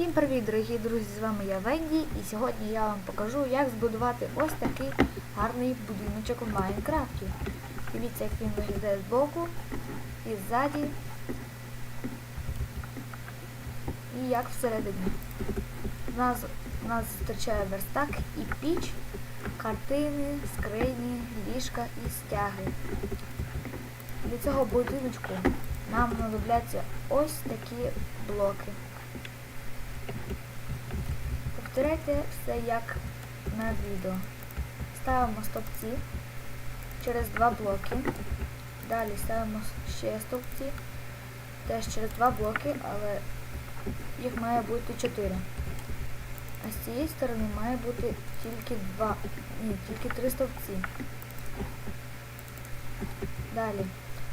Всім привіт, дорогі друзі! З вами я Венді, і сьогодні я вам покажу, як збудувати ось такий гарний будиночок в Майнкрафті. Дивіться, як він виглядає збоку і ззаді, і як всередині. Нас, нас зустрічає верстак і піч, картини, скрині, ліжка і стяги. Для цього будиночку нам знадобляться ось такі блоки. Повторяйте все як на відео. Ставимо стовпці через два блоки. Далі ставимо ще стовпці. Теж через два блоки, але їх має бути чотири. А з цієї сторони має бути тільки два. Ні, тільки три стовпці. Далі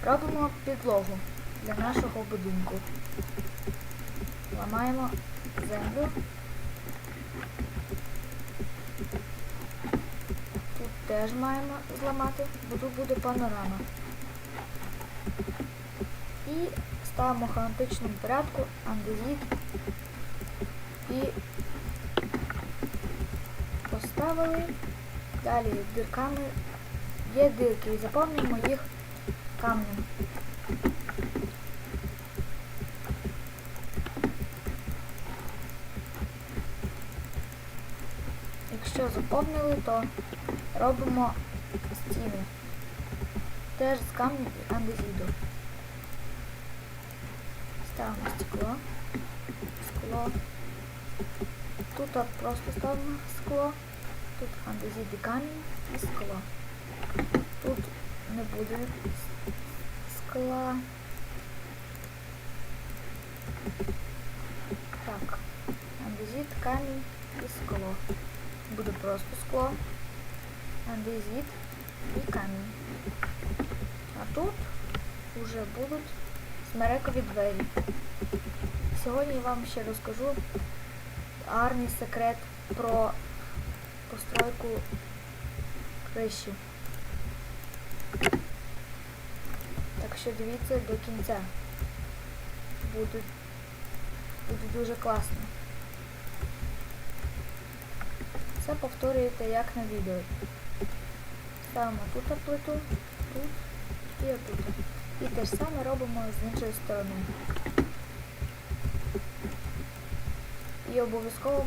робимо підлогу для нашого будинку. Ламаємо землю. Тут теж маємо зламати, бо тут буде панорама. І ставимо в хаотичному порядку андезит і поставили. Далі дирками є дирки і заповнюємо їх камнем. Якщо заповнили, то робимо стіни. Теж з камню і андезіду. Ставимо стекло, скло. Тут просто ставимо скло, тут андезит і камінь і скло. Тут не буде скла. Так, андезит, камінь і скло. Буде просто скло, андезит і камінь. А тут вже будуть смерекові двері. Сьогодні я вам ще розкажу гарний секрет про постройку криші. Так що дивіться до кінця. Буде, буде дуже класно. Це повторюєте як на відео. Ставимо тут плиту, тут і отут. І те ж саме робимо з іншої сторони. І обов'язково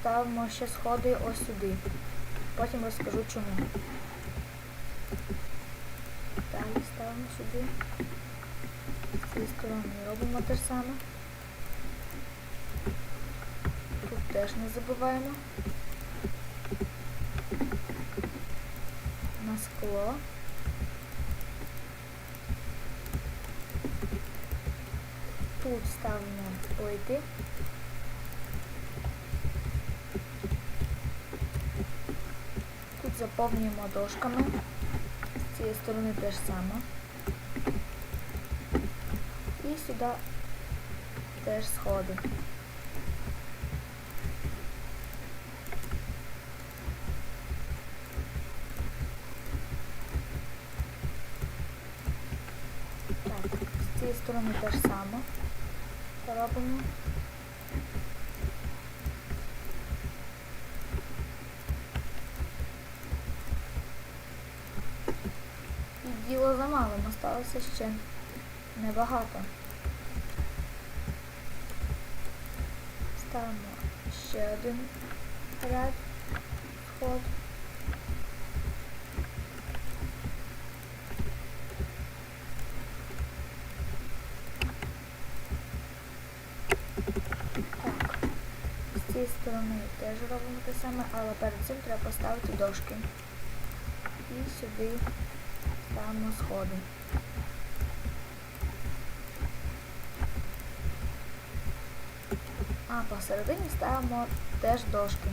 ставимо ще сходи ось сюди. Потім розкажу чому. Далі ставимо сюди. З цієї сторони робимо те ж саме. Тут теж не забуваємо. На скло. Тут ставимо плити. Тут заповнюємо дошками. З цієї сторони теж саме. І сюди теж сходи. Цієї сторони теж саме робимо. І діло за малим, осталося ще небагато. Ставимо ще один ряд вход. Так, з цієї сторони теж робимо те саме, але перед цим треба поставити дошки. І сюди ставимо сходи. А посередині ставимо теж дошки.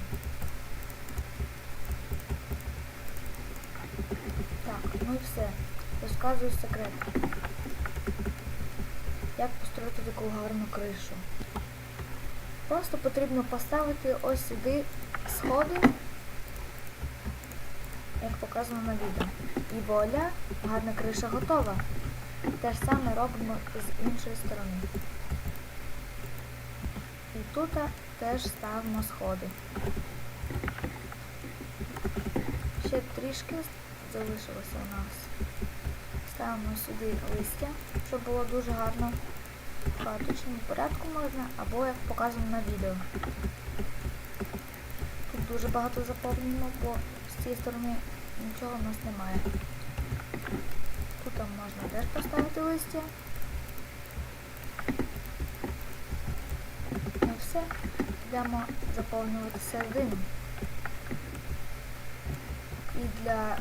Так, ну і все. Розказую секрет. Як построїти таку гарну кришу. Просто потрібно поставити ось сюди сходи, як показано на відео. І вуаля, гарна криша готова. Те ж саме робимо з іншої сторони. І тут теж ставимо сходи. Ще трішки залишилося у нас. Ставимо сюди листя, щоб було дуже гарно. В хаотичному порядку можна, або як показано на відео. Тут дуже багато заповнено, бо з цієї сторони нічого в нас немає. Тут можна теж поставити листя. Ну все, йдемо заповнювати середину. І для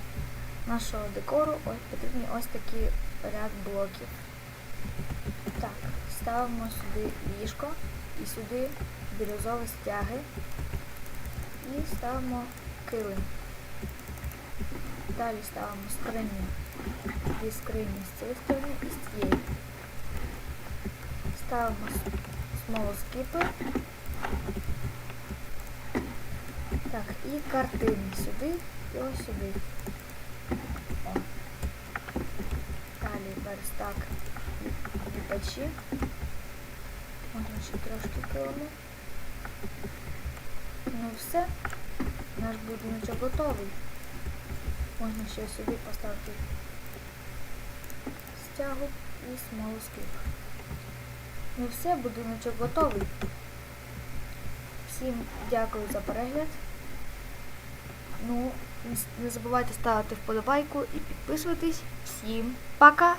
нашого декору ось потрібні ось такий ряд блоків. Ставимо сюди ліжко і сюди бірюзові стяги і ставимо килим. Далі ставимо скрині. Дві скрині з цієї сторони і з цієї. Ставимо смолоскипи. Так, і картини сюди і ось сюди. О. Далі верстак і печі. Ще трошки килимо. Ну все. Наш будиночок готовий. Можна ще сюди поставити стягу і смолоскип. Ну все, будиночок готовий. Всім дякую за перегляд. Ну, не забувайте ставити вподобайку і підписуватись. Всім пока!